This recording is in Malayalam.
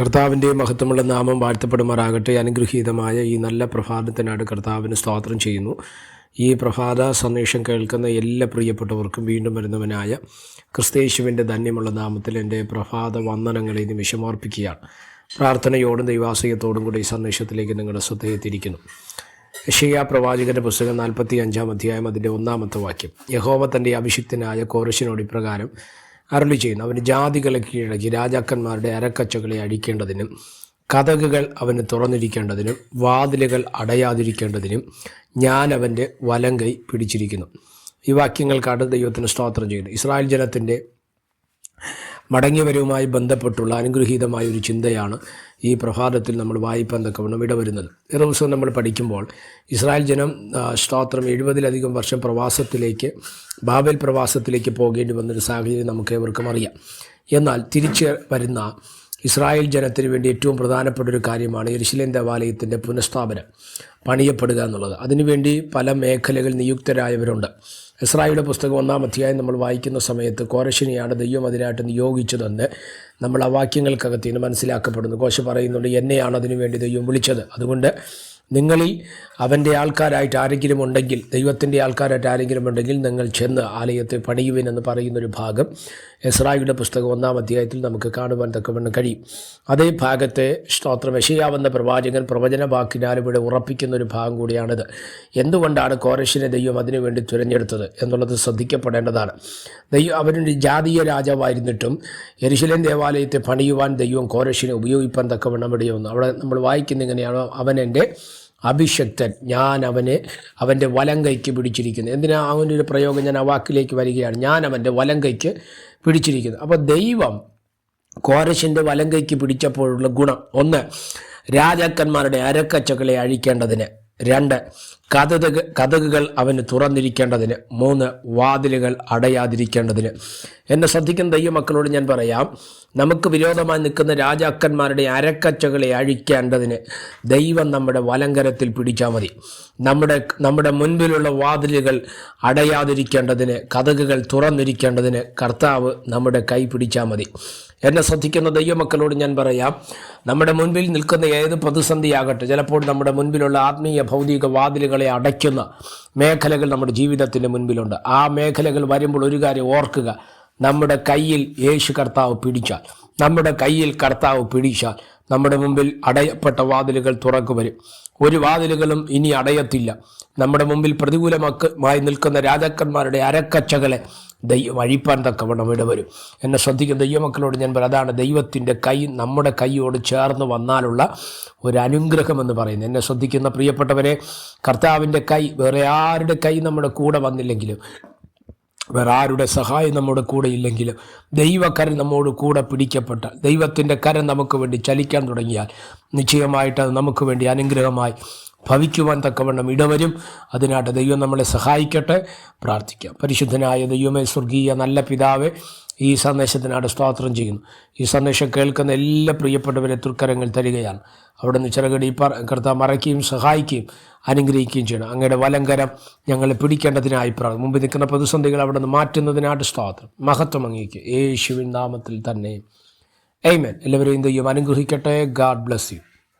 കർത്താവിന്റെ മഹത്വമുള്ള നാമം വാഴ്ത്തപ്പെടുമാറാകട്ടെ. അനുഗ്രഹീതമായ ഈ നല്ല പ്രഭാതത്തിനായിട്ട് കർത്താവിന് സ്തോത്രം ചെയ്യുന്നു. ഈ പ്രഭാത സന്ദേശം കേൾക്കുന്ന എല്ലാ പ്രിയപ്പെട്ടവർക്കും വീണ്ടും വരുന്നവനായ ക്രിസ്തേശുവിന്റെ ധന്യമുള്ള നാമത്തിൽ എന്റെ പ്രഭാത വന്ദനങ്ങളെ നിമിഷമർപ്പിക്കുകയാണ് പ്രാർത്ഥനയോടും ദൈവാശയത്തോടും കൂടി ഈ സന്ദേശത്തിലേക്ക് നിങ്ങളുടെ ശ്രദ്ധയെത്തിയിരിക്കുന്നു ഷിയ പ്രവാചകന്റെ പുസ്തകം നാൽപ്പത്തി അഞ്ചാം അധ്യായം അതിന്റെ ഒന്നാമത്തെ വാക്യം. യഹോവ തന്റെ അഭിഷിക്തനായ കോറശിനോട് ഇപ്രകാരം അരളി ചെയ്യുന്നു. അവന് ജാതികളെ കീഴടക്കി രാജാക്കന്മാരുടെ അരക്കച്ചകളെ അഴിക്കേണ്ടതിനും കഥകുകൾ അവന് തുറന്നിരിക്കേണ്ടതിനും വാതിലുകൾ അടയാതിരിക്കേണ്ടതിനും ഞാൻ അവന്റെ കൈ പിടിച്ചിരിക്കുന്നു. ഈ വാക്യങ്ങൾക്കാണ് ദൈവത്തിന് സ്തോത്രം ചെയ്യുന്നു. ഇസ്രായേൽ ജനത്തിന്റെ മടങ്ങിവരവുമായി ബന്ധപ്പെട്ടുള്ള അനുഗ്രഹീതമായ ഒരു ചിന്തയാണ് ഈ പ്രഭാതത്തിൽ നമ്മൾ വായിപ്പാൻ തക്കവണ്ണം ഇടവരുന്നത് ഈ ദിവസം നമ്മൾ പഠിക്കുമ്പോൾ ഇസ്രായേൽ ജനം സ്തോത്രം എഴുപതിലധികം വർഷം പ്രവാസത്തിലേക്ക് ബാബേൽ പ്രവാസത്തിലേക്ക് പോകേണ്ടി വന്നൊരു സാഹചര്യം നമുക്ക് ഏവർക്കും അറിയാം. എന്നാൽ തിരിച്ച് വരുന്ന ഇസ്രായേൽ ജനത്തിന് വേണ്ടി ഏറ്റവും പ്രധാനപ്പെട്ട ഒരു കാര്യമാണ് യെരുശലേം ദേവാലയത്തിന്റെ പുനഃസ്ഥാപനം പണിയപ്പെടുക എന്നുള്ളത്. അതിനുവേണ്ടി പല മേഖലകളിൽ നിയുക്തരായവരുണ്ട്. ഇസ്രായേലിന്റെ പുസ്തകം ഒന്നാം അധ്യായം നമ്മൾ വായിക്കുന്ന സമയത്ത് കോരശിനെയാണ് ദൈവം അതിനായിട്ട് നിയോഗിച്ചതെന്ന് നമ്മൾ ആ വാക്യങ്ങൾക്കകത്ത് മനസ്സിലാക്കപ്പെടുന്നു. കോശ പറയുന്നുണ്ട് എന്നെയാണ് അതിനു വേണ്ടി ദൈവം വിളിച്ചത്. അതുകൊണ്ട് നിങ്ങളിൽ അവന്റെ ആൾക്കാരായിട്ട് ആരെങ്കിലും ഉണ്ടെങ്കിൽ ദൈവത്തിന്റെ ആൾക്കാരായിട്ട് ആരെങ്കിലും ഉണ്ടെങ്കിൽ നിങ്ങൾ ചെന്ന് ആലയത്തെ പണിയുവിൻ എന്ന് പറയുന്നൊരു ഭാഗം എസ്രായിയുടെ പുസ്തകം ഒന്നാം അധ്യായത്തിൽ നമുക്ക് കാണുവാൻ തക്കവണ്ണം കഴിയും. അതേ ഭാഗത്തെ സ്തോത്രം. യശയാവെന്ന പ്രവാചകൻ പ്രവചന വാക്കിനാൽ ഇവിടെ ഉറപ്പിക്കുന്ന ഒരു ഭാഗം കൂടിയാണിത്. എന്തുകൊണ്ടാണ് കോരശിനെ ദൈവം അതിനുവേണ്ടി തിരഞ്ഞെടുത്തത് എന്നുള്ളത് ശ്രദ്ധിക്കപ്പെടേണ്ടതാണ്. ദൈവം അവനൊരു ജാതീയ രാജാവായിരുന്നിട്ടും യരിശിലൻ ദേവാലയത്തെ പണിയുവാൻ ദൈവം കോരശിനെ ഉപയോഗിക്കാൻ തക്കവണ്ണം ഇടയൊന്നു അവിടെ നമ്മൾ വായിക്കുന്ന ഇങ്ങനെയാണോ അവൻ എന്റെ അഭിഷക്തൻ. ഞാൻ അവനെ അവന്റെ വലം കൈക്ക് പിടിച്ചിരിക്കുന്നു. എന്തിനാ അവന്റെ ഒരു പ്രയോഗം ഞാൻ ആ വാക്കിലേക്ക് വരികയാണ്? ഞാൻ അവന്റെ വലം കൈക്ക് പിടിച്ചിരിക്കുന്നു. അപ്പോൾ ദൈവം കോരശിന്റെ വലം കൈക്ക് പിടിച്ചപ്പോഴുള്ള ഗുണം ഒന്ന് രാജാക്കന്മാരുടെ അരക്കച്ചകളെ അഴിക്കേണ്ടതിന്. രണ്ട് കഥക കഥകുകൾ അവന് തുറന്നിരിക്കേണ്ടതിന് മൂന്ന് വാതിലുകൾ അടയാതിരിക്കേണ്ടതിന്. എന്നെ ശ്രദ്ധിക്കുന്ന ദൈവമക്കളോട് ഞാൻ പറയാം നമുക്ക് വിരോധമായി നിൽക്കുന്ന രാജാക്കന്മാരുടെ അരക്കച്ചകളെ അഴിക്കേണ്ടതിന് ദൈവം നമ്മുടെ വലങ്കരത്തിൽ പിടിച്ചാൽ മതി. നമ്മുടെ നമ്മുടെ മുൻപിലുള്ള വാതിലുകൾ അടയാതിരിക്കേണ്ടതിന് കഥകുകൾ തുറന്നിരിക്കേണ്ടതിന് കർത്താവ് നമ്മുടെ കൈ പിടിച്ചാൽ മതി. എന്നെ ശ്രദ്ധിക്കുന്ന ദൈവമക്കളോട് ഞാൻ പറയാം നമ്മുടെ മുൻപിൽ നിൽക്കുന്ന ഏത് പ്രതിസന്ധിയാകട്ടെ ചിലപ്പോൾ നമ്മുടെ മുൻപിലുള്ള ആത്മീയ ഭൗതിക വാതിലുകളെ അടയ്ക്കുന്ന മേഖലകൾ നമ്മുടെ ജീവിതത്തിന്റെ മുൻപിലുണ്ട്. ആ മേഖലകൾ വരുമ്പോൾ ഒരു കാര്യം ഓർക്കുക. നമ്മുടെ കയ്യിൽ യേശു കർത്താവ് പിടിച്ചാൽ നമ്മുടെ കയ്യിൽ കർത്താവ് പിടിച്ചാൽ നമ്മുടെ മുമ്പിൽ അടയപ്പെട്ട വാതിലുകൾ തുറക്കു വരും. ഒരു വാതിലുകളും ഇനി അടയത്തില്ല. നമ്മുടെ മുമ്പിൽ പ്രതികൂലമായി നിൽക്കുന്ന രാജാക്കന്മാരുടെ അരക്കച്ചകളെ ദൈവം അഴിപ്പാൻ തക്കവണ്ണം ഇടവരും. എന്നെ ശ്രദ്ധിക്കുന്ന ദൈവമക്കളോട് ഞാൻ പറയാം അതാണ് ദൈവത്തിന്റെ കൈ നമ്മുടെ കൈയോട് ചേർന്ന് വന്നാലുള്ള ഒരു അനുഗ്രഹം എന്ന് പറയുന്നത്. എന്നെ ശ്രദ്ധിക്കുന്ന പ്രിയപ്പെട്ടവരെ കർത്താവിന്റെ കൈ വേറെ ആരുടെ കൈ നമ്മുടെ കൂടെ വന്നില്ലെങ്കിലും വേറെ ആരുടെ സഹായം നമ്മുടെ കൂടെ ഇല്ലെങ്കിലും ദൈവക്കരം നമ്മോട് കൂടെ പിടിക്കപ്പെട്ട ദൈവത്തിന്റെ കരം നമുക്ക് വേണ്ടി ചലിക്കാൻ തുടങ്ങിയാൽ നിശ്ചയമായിട്ട് അത് നമുക്ക് വേണ്ടി അനുഗ്രഹമായി ഭവിക്കുവാൻ തക്കവണ്ണം ഇടവരും. അതിനായിട്ട് ദൈവം നമ്മളെ സഹായിക്കട്ടെ. പ്രാർത്ഥിക്കാം. പരിശുദ്ധനായ ദൈവമേ സ്വർഗീയ നല്ല പിതാവെ ഈ സന്ദേശത്തിനാട് സ്തോത്രം ചെയ്യുന്നു. ഈ സന്ദേശം കേൾക്കുന്ന എല്ലാ പ്രിയപ്പെട്ടവരെ തൃക്കരങ്ങൾ തരികയാണ്. അവിടെ നിന്ന് ചിറകടി കർത്താവ് മറയ്ക്കുകയും സഹായിക്കുകയും അനുഗ്രഹിക്കുകയും ചെയ്യണം. അങ്ങയുടെ വലങ്കരം ഞങ്ങളെ പിടിക്കേണ്ടതിനായി പ്രാർത്ഥന മുമ്പ് നിൽക്കുന്ന പ്രതിസന്ധികൾ അവിടെ നിന്ന് മാറ്റുന്നതിനായിട്ട് സ്തോത്രം. മഹത്വം അങ്ങേക്ക്. യേശുവിൻ നാമത്തിൽ തന്നെ. എയ്മൻ എല്ലാവരെയും ദൈവം അനുഗ്രഹിക്കട്ടെ. God bless you